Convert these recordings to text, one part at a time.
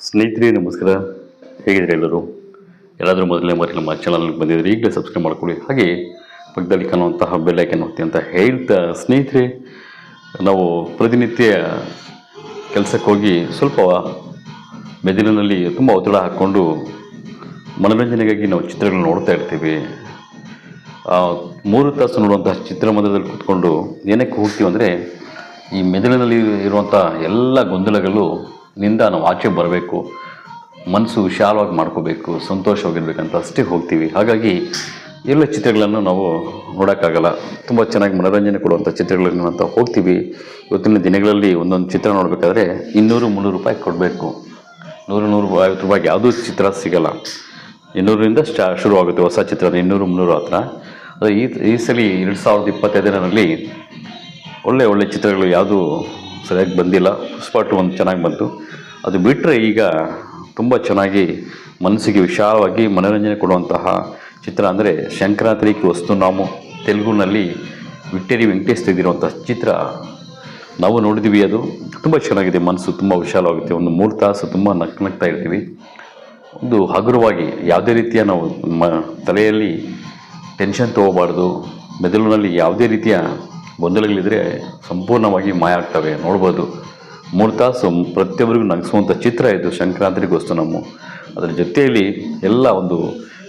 ಸ್ನೇಹಿತರೆ, ನಮಸ್ಕಾರ. ಹೇಗಿದ್ರೆ ಎಲ್ಲರೂ? ಎಲ್ಲಾದರೂ ಮೊದಲನೇ ಬಾರಿ ನಮ್ಮ ಚಾನಲ್ಗೆ ಬಂದಿದ್ರೆ ಈಗಲೇ ಸಬ್ಸ್ಕ್ರೈಬ್ ಮಾಡ್ಕೊಳ್ಳಿ. ಹಾಗೆ ಪಕ್ಕದಲ್ಲಿ ಕಾಣುವಂತಹ ಬೆಲ್ಲೈಕನ್ ಒತ್ತಿ ಅಂತ ಹೇಳ್ತಾ ಸ್ನೇಹಿತರೆ, ನಾವು ಪ್ರತಿನಿತ್ಯ ಕೆಲಸಕ್ಕೆ ಹೋಗಿ ಸ್ವಲ್ಪ ಮೆದುಳಿನಲ್ಲಿ ತುಂಬ ಒತ್ತಡ ಹಾಕ್ಕೊಂಡು ಮನೋರಂಜನೆಗಾಗಿ ನಾವು ಚಿತ್ರಗಳನ್ನ ನೋಡ್ತಾ ಇರ್ತೀವಿ. ಮೂರು ತಾಸು ನೋಡುವಂತಹ ಚಿತ್ರಮಂದಿರದಲ್ಲಿ ಕೂತ್ಕೊಂಡು ಏನಕ್ಕೆ ಹೋಗ್ತೀವಿ ಅಂದರೆ ಈ ಮೆದುಳಿನಲ್ಲಿ ಇರುವಂಥ ಎಲ್ಲ ಗೊಂದಲಗಳು ನಿಂದ ನಾವು ಆಚೆ ಬರಬೇಕು, ಮನಸ್ಸು ವಿಶಾಲವಾಗಿ ಮಾಡ್ಕೋಬೇಕು, ಸಂತೋಷವಾಗಿರ್ಬೇಕಂತ ಅಷ್ಟೇ ಹೋಗ್ತೀವಿ. ಹಾಗಾಗಿ ಎಲ್ಲ ಚಿತ್ರಗಳನ್ನು ನಾವು ನೋಡೋಕ್ಕಾಗಲ್ಲ. ತುಂಬ ಚೆನ್ನಾಗಿ ಮನೋರಂಜನೆ ಕೊಡುವಂಥ ಚಿತ್ರಗಳನ್ನು ಅಂತ ಹೋಗ್ತೀವಿ. ಇವತ್ತಿನ ದಿನಗಳಲ್ಲಿ ಒಂದೊಂದು ಚಿತ್ರ ನೋಡಬೇಕಾದ್ರೆ ಇನ್ನೂರು, ಮುನ್ನೂರು ರೂಪಾಯಿ ಕೊಡಬೇಕು. ನೂರು ನೂರು ಐವತ್ತು ರೂಪಾಯಿಗೆ ಯಾವುದೂ ಚಿತ್ರ ಸಿಗಲ್ಲ. ಇನ್ನೂರರಿಂದ ಸ್ಟಾ ಶುರು ಆಗುತ್ತೆ ಹೊಸ ಚಿತ್ರ ಇನ್ನೂರು, ಮುನ್ನೂರು ಹತ್ರ. ಅದು ಈ ಈ ಸಲ ಎರಡು ಸಾವಿರದ ಇಪ್ಪತ್ತೈದರಲ್ಲಿ ಒಳ್ಳೆ ಒಳ್ಳೆ ಚಿತ್ರಗಳು ಯಾವುದೂ ಸರಿಯಾಗಿ ಬಂದಿಲ್ಲ. ಸ್ಪಾಟ್ ಒಂದು ಚೆನ್ನಾಗಿ ಬಂತು. ಅದು ಬಿಟ್ಟರೆ ಈಗ ತುಂಬ ಚೆನ್ನಾಗಿ ಮನಸ್ಸಿಗೆ ವಿಶಾಲವಾಗಿ ಮನೋರಂಜನೆ ಕೊಡುವಂತಹ ಚಿತ್ರ ಅಂದರೆ ಶಂಕರಾತ್ರಿಕಿ ವಸ್ತು ನಾಮು ತೆಲುಗುನಲ್ಲಿ ವಿಕ್ಟರಿ ವೆಂಕಟೇಶ್ ತೆಗೆದಿರುವಂಥ ಚಿತ್ರ. ನಾವು ನೋಡಿದ್ವಿ ಅದು. ತುಂಬ ಚೆನ್ನಾಗಿದೆ ಮನಸ್ಸು, ತುಂಬ ವಿಶಾಲವಾಗುತ್ತೆ. ಒಂದು ಮೂರು ತಾಸು ತುಂಬ ನಕ್ ನಗ್ತಾ ಇರ್ತೀವಿ. ಒಂದು ಹಗುರವಾಗಿ ಯಾವುದೇ ರೀತಿಯ ನಾವು ಮ ತಲೆಯಲ್ಲಿ ಟೆನ್ಷನ್ ತೊಗೋಬಾರ್ದು. ಮೆದುಳಿನಲ್ಲಿ ಯಾವುದೇ ರೀತಿಯ ಗೊಂದಲಗಳಿದ್ದರೆ ಸಂಪೂರ್ಣವಾಗಿ ಮಾಯ ಆಗ್ತವೆ. ನೋಡ್ಬೋದು. ತಾಸು ಪ್ರತಿಯೊಬ್ಬರಿಗೂ ನಗಿಸುವಂಥ ಚಿತ್ರ ಇದು ಸಂಕ್ರಾಂತಿಗೋಸ್ಕರ ನಮ್ಮ ಅದರ ಜೊತೆಯಲ್ಲಿ ಎಲ್ಲ ಒಂದು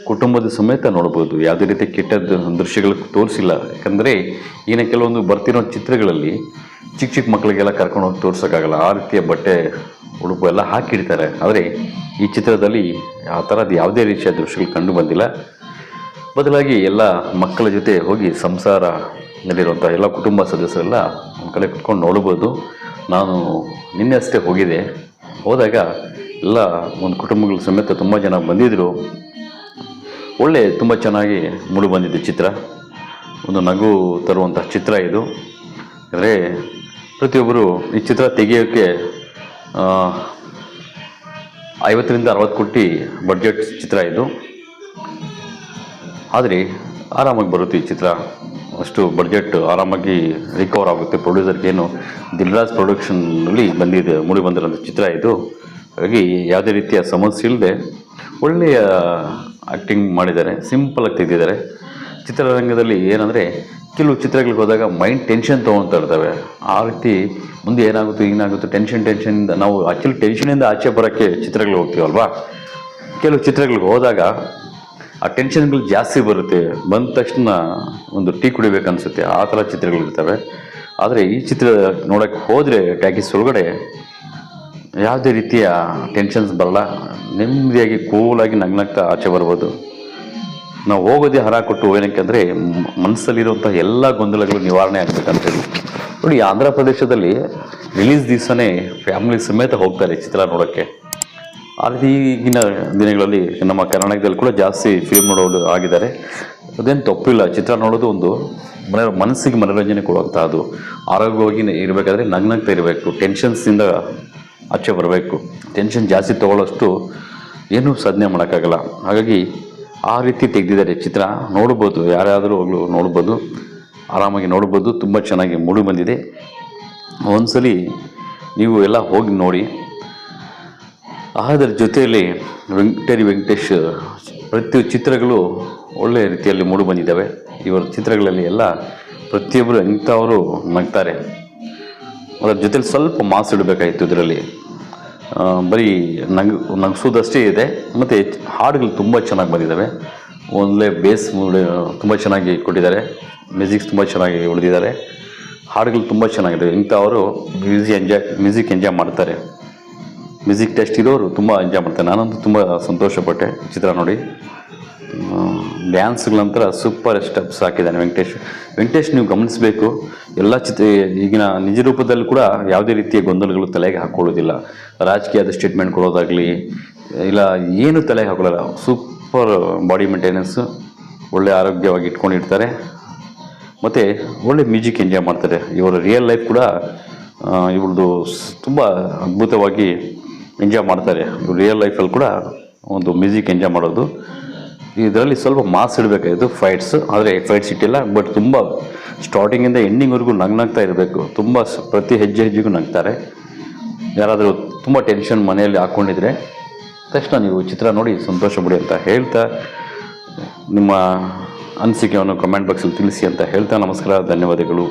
ಕುಟುಂಬದ ಸಮೇತ ನೋಡ್ಬೋದು ಯಾವುದೇ ರೀತಿ ಕೆಟ್ಟ ದೃಶ್ಯಗಳು ತೋರಿಸಿಲ್ಲ ಯಾಕಂದರೆ ಈಗಿನ ಕೆಲವೊಂದು ಬರ್ತಿರೋ ಚಿತ್ರಗಳಲ್ಲಿ ಚಿಕ್ಕ ಚಿಕ್ಕ ಮಕ್ಕಳಿಗೆಲ್ಲ ಕರ್ಕೊಂಡು ಹೋಗಿ ತೋರ್ಸೋಕ್ಕಾಗಲ್ಲ ಆ ರೀತಿಯ ಬಟ್ಟೆ ಉಡುಪು ಎಲ್ಲ ಹಾಕಿಡ್ತಾರೆ ಆದರೆ ಈ ಚಿತ್ರದಲ್ಲಿ ಆ ಥರದ ಯಾವುದೇ ರೀತಿಯ ದೃಶ್ಯಗಳು ಕಂಡು ಬಂದಿಲ್ಲ ಬದಲಾಗಿ ಎಲ್ಲ ಮಕ್ಕಳ ಜೊತೆ ಹೋಗಿ ಸಂಸಾರದಲ್ಲಿರುವಂಥ ಎಲ್ಲ ಕುಟುಂಬ ಸದಸ್ಯರೆಲ್ಲ ಒಂದು ಕಡೆ ಕುತ್ಕೊಂಡು ನೋಡ್ಬೋದು ನಾನು ನಿನ್ನೆ ಅಷ್ಟೇ ಹೋಗಿದ್ದೆ. ಹೋದಾಗ ಎಲ್ಲ ಒಂದು ಕುಟುಂಬಗಳ ಸಮೇತ ತುಂಬ ಜನ ಬಂದಿದ್ದರು ಒಳ್ಳೆ ತುಂಬ ಚೆನ್ನಾಗಿ ಮೂಡಿ ಬಂದಿದೆ ಚಿತ್ರ. ಒಂದು ನಗು ತರುವಂಥ ಚಿತ್ರ ಇದು. ಅಂದರೆ ಪ್ರತಿಯೊಬ್ಬರು ಈ ಚಿತ್ರ ತೆಗೆಯೋಕ್ಕೆ ಐವತ್ತರಿಂದ ಅರವತ್ತು ಕೋಟಿ ಬಡ್ಜೆಟ್ ಚಿತ್ರ ಇದು. ಆದರೆ ಆರಾಮಾಗಿ ಬರುತ್ತೆ ಈ ಚಿತ್ರ. ಅಷ್ಟು ಬಡ್ಜೆಟ್ ಆರಾಮಾಗಿ ರಿಕವರ್ ಆಗುತ್ತೆ ಪ್ರೊಡ್ಯೂಸರ್ಗೇನು ದಿಲ್ರಾಜ್ ಪ್ರೊಡಕ್ಷನ್ನಲ್ಲಿ ಬಂದಿದೆ ಮೂಡಿ ಬಂದಿರೋಂಥ ಚಿತ್ರ ಇದು ಹಾಗಾಗಿ ಯಾವುದೇ ರೀತಿಯ ಸಮಸ್ಯೆ ಇಲ್ಲದೆ ಒಳ್ಳೆಯ ಆ್ಯಕ್ಟಿಂಗ್ ಮಾಡಿದ್ದಾರೆ ಸಿಂಪಲಾಗಿ ತೆಗೆದಿದ್ದಾರೆ ಚಿತ್ರರಂಗದಲ್ಲಿ ಏನಂದರೆ ಕೆಲವು ಚಿತ್ರಗಳಿಗೆ ಹೋದಾಗ ಮೈಂಡ್ ಟೆನ್ಷನ್ ತೊಗೊಳ್ತಾ ಇರ್ತವೆ ಆ ರೀತಿ ಮುಂದೆ ಏನಾಗುತ್ತೆ ಏನಾಗುತ್ತೆ ಟೆನ್ಷನ್ ಟೆನ್ಷನಿಂದ ನಾವು ಆ್ಯಕ್ಚುಲಿ ಟೆನ್ಷನಿಂದ ಆಚೆ ಬರೋಕ್ಕೆ ಚಿತ್ರಗಳಿಗೆ ಹೋಗ್ತೀವಲ್ವಾ ಕೆಲವು ಚಿತ್ರಗಳಿಗೆ ಹೋದಾಗ ಆ ಟೆನ್ಷನ್ಗಳು ಜಾಸ್ತಿ ಬರುತ್ತೆ. ಬಂದ ತಕ್ಷಣ ಒಂದು ಟೀ ಕುಡಿಬೇಕು ಅನ್ಸುತ್ತೆ. ಆ ಥರ ಚಿತ್ರಗಳಿರ್ತವೆ ಆದರೆ ಈ ಚಿತ್ರ ನೋಡೋಕ್ಕೆ ಹೋದರೆ ಟ್ಯಾಕಿಸ್ ಒಳಗಡೆ ಯಾವುದೇ ರೀತಿಯ ಟೆನ್ಷನ್ಸ್ ಬರಲ್ಲ. ನೆಮ್ಮದಿಯಾಗಿ ಕೂಲಾಗಿ ನಗ್ನಗ್ತಾ ಆಚೆ ಬರ್ಬೋದು. ನಾವು ಹೋಗೋದೇ ಹರ ಕೊಟ್ಟು ಏನಕ್ಕೆ ಅಂದರೆ ಮನಸ್ಸಲ್ಲಿರುವಂಥ ಎಲ್ಲ ಗೊಂದಲಗಳು ನಿವಾರಣೆ ಆಗಬೇಕಂತೇಳಿ ನೋಡಿ, ಆಂಧ್ರ ಪ್ರದೇಶದಲ್ಲಿ ರಿಲೀಸ್ ದಿವಸನೇ ಫ್ಯಾಮಿಲಿ ಸಮೇತ ಹೋಗ್ತಾರೆ ಚಿತ್ರ ನೋಡೋಕ್ಕೆ. ಆ ರೀತಿ ಈಗಿನ ದಿನಗಳಲ್ಲಿ ನಮ್ಮ ಕರ್ನಾಟಕದಲ್ಲಿ ಕೂಡ ಜಾಸ್ತಿ ಫಿಲ್ಮ್ ನೋಡೋದು ಆಗಿದ್ದಾರೆ. ಅದೇನು ತಪ್ಪಿಲ್ಲ. ಚಿತ್ರ ನೋಡೋದು ಒಂದು ಮನ, ಮನಸ್ಸಿಗೆ ಮನೋರಂಜನೆ ಕೊಡುವಂಥದ್ದು ಆರೋಗ್ಯವಾಗಿ ಇರಬೇಕಾದ್ರೆ ನಗ್ನಗ್ತಾ ಇರಬೇಕು. ಟೆನ್ಷನ್ಸಿಂದ ಆಚೆ ಬರಬೇಕು. ಟೆನ್ಷನ್ ಜಾಸ್ತಿ ತೊಗೊಳ್ಳೋಷ್ಟು ಏನೂ ಸಾಧನೆ ಮಾಡೋಕ್ಕಾಗಲ್ಲ. ಹಾಗಾಗಿ ಆ ರೀತಿ ತೆಗೆದಿದ್ದಾರೆ ಚಿತ್ರ. ನೋಡ್ಬೋದು. ಯಾರಾದರೂ ಹೋಗ್ಲು ನೋಡ್ಬೋದು. ಆರಾಮಾಗಿ ನೋಡ್ಬೋದು. ತುಂಬ ಚೆನ್ನಾಗಿ ಮೂಡಿ ಬಂದಿದೆ. ಒಂದ್ಸಲಿ ನೀವು ಎಲ್ಲ ಹೋಗಿ ನೋಡಿ. ಅದರ ಜೊತೆಯಲ್ಲಿ ವೆಂಕಟೇರಿ ವೆಂಕಟೇಶ್ ಪ್ರತಿ ಚಿತ್ರಗಳು ಒಳ್ಳೆಯ ರೀತಿಯಲ್ಲಿ ಮೂಡಿ ಬಂದಿದ್ದಾವೆ. ಇವರ ಚಿತ್ರಗಳಲ್ಲಿ ಎಲ್ಲ ಪ್ರತಿಯೊಬ್ಬರು ಇಂಥವರು ನಗ್ತಾರೆ ಅದರ ಜೊತೆಲಿ ಸ್ವಲ್ಪ ಮಾಸ್ ಇಡಬೇಕಾಯಿತು ಇದರಲ್ಲಿ. ಬರೀ ನಗ್, ನಗಿಸೋದಷ್ಟೇ ಇದೆ. ಮತ್ತು ಹಾಡುಗಳು ತುಂಬ ಚೆನ್ನಾಗಿ ಬಂದಿದ್ದಾವೆ. ಒಳ್ಳೆ ಬೇಸ್ ತುಂಬ ಚೆನ್ನಾಗಿ ಕೊಟ್ಟಿದ್ದಾರೆ. ಮ್ಯೂಸಿಕ್ಸ್ ತುಂಬ ಚೆನ್ನಾಗಿ ಉಳಿದಿದ್ದಾರೆ ಹಾಡುಗಳು ತುಂಬ ಚೆನ್ನಾಗಿದೆ. ಇಂಥವರು ಮ್ಯೂಸಿಕ್ ಎಂಜಾಯ್ ಮ್ಯೂಸಿಕ್ ಎಂಜಾಯ್ ಮಾಡ್ತಾರೆ. ಮ್ಯೂಸಿಕ್ ಟೆಸ್ಟ್ ಇರೋರು ತುಂಬ ಎಂಜಾಯ್ ಮಾಡ್ತಾರೆ. ನಾನಂತೂ ತುಂಬ ಸಂತೋಷಪಟ್ಟೆ ಚಿತ್ರ ನೋಡಿ. ಡ್ಯಾನ್ಸ್ಗಳಂತರ ಸೂಪರ್ ಸ್ಟೆಪ್ಸ್ ಹಾಕಿದ್ದಾನೆ ವೆಂಕಟೇಶ್. ವೆಂಕಟೇಶ್ ನೀವು ಗಮನಿಸಬೇಕು, ಎಲ್ಲ ಚಿತ್ರ, ಈಗಿನ ನಿಜ ರೂಪದಲ್ಲಿ ಕೂಡ ಯಾವುದೇ ರೀತಿಯ ಗೊಂದಲಗಳು ತಲೆಗೆ ಹಾಕೊಳ್ಳೋದಿಲ್ಲ. ರಾಜಕೀಯದ ಸ್ಟೇಟ್ಮೆಂಟ್ ಕೊಡೋದಾಗಲಿ, ಇಲ್ಲ ಏನು ತಲೆಗೆ ಹಾಕೊಳ್ಳಲ್ಲ. ಸೂಪರ್ ಬಾಡಿ ಮೇಂಟೆನೆನ್ಸು ಒಳ್ಳೆ ಆರೋಗ್ಯವಾಗಿ ಇಟ್ಕೊಂಡಿರ್ತಾರೆ ಮತ್ತು ಒಳ್ಳೆ ಮ್ಯೂಸಿಕ್ ಎಂಜಾಯ್ ಮಾಡ್ತಾರೆ. ಇವರ ರಿಯಲ್ ಲೈಫ್ ಕೂಡ ಇವ್ರದ್ದು ತುಂಬ ಅದ್ಭುತವಾಗಿ ಎಂಜಾಯ್ ಮಾಡ್ತಾರೆ. ರಿಯಲ್ ಲೈಫಲ್ಲಿ ಕೂಡ ಒಂದು ಮ್ಯೂಸಿಕ್ ಎಂಜಾಯ್ ಮಾಡೋದು. ಇದರಲ್ಲಿ ಸ್ವಲ್ಪ ಮಾಸ್ ಇಡಬೇಕಾಯಿತು ಫೈಟ್ಸ್ ಆದರೆ ಫೈಟ್ಸ್ ಇಟ್ಟಿಲ್ಲ ಬಟ್ ತುಂಬ ಸ್ಟಾರ್ಟಿಂಗಿಂದ ಎಂಡಿಂಗ್ವರೆಗೂ ನಗ್ನಾಗ್ತಾ ಇರಬೇಕು. ತುಂಬ ಪ್ರತಿ ಹೆಜ್ಜೆ ಹೆಜ್ಜೆಗೂ ನಗ್ತಾರೆ. ಯಾರಾದರೂ ತುಂಬ ಟೆನ್ಷನ್ ಮನೆಯಲ್ಲಿ ಹಾಕ್ಕೊಂಡಿದ್ರೆ ತಕ್ಷಣ ನೀವು ಚಿತ್ರ ನೋಡಿ ಸಂತೋಷ ಪಡಿ ಅಂತ ಹೇಳ್ತಾ, ನಿಮ್ಮ ಅನಿಸಿಕೆಯನ್ನು ಕಮೆಂಟ್ ಬಾಕ್ಸಲ್ಲಿ ತಿಳಿಸಿ ಅಂತ ಹೇಳ್ತಾ ನಮಸ್ಕಾರ, ಧನ್ಯವಾದಗಳು.